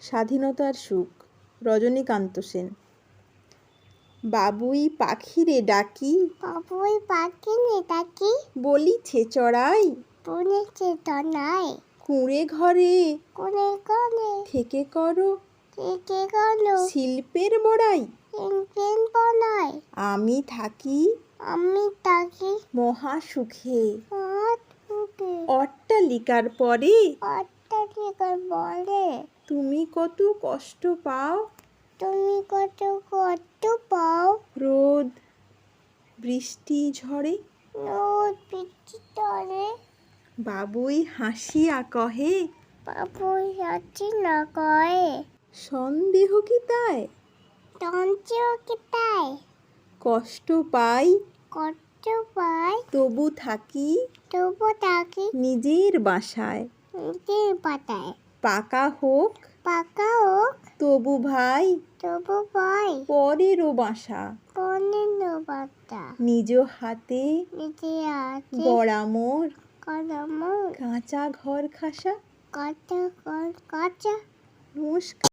স্বাধীনতার সুখ। রজনীকান্ত সেন। বাবুই পাখিরে ডাকি। বাবুই পাখি নেতাকি বলিছে চড়াই। বলেছে তনায় কুঁড়ে ঘরে। কোনে কোনে থেকে করো। থেকে গেল। শিল্পের বড়াই। পেন বনায় আমি থাকি। আমি তাকে মহা সুখে অট্টালিকার পরে। তুমি কত কষ্ট পাও? তুমি কত কত পাও? রোদ বৃষ্টি ঝড়ে? রোদ বৃষ্টি তলে বাবুই হাসিয়া কহে? বাবুই যাচ্ছি না কয়ে সন্দেহ কি তাই? তঞ্চেও তাই? কষ্ট পাই? কত পাই? তবু থাকি? তবু তাকে নিজের বাসায়? নিজের পাতায় পাকা হোক? পাকা হোক। তবু ভাই তবু ভাই। পরেরও বাসা। পনেরো বাসা। নিজ হাতে নিজে হাতে বড়ামোর মোর। কাঁচা ঘর খাসা। কাঁচা কাঁচা নমস্কার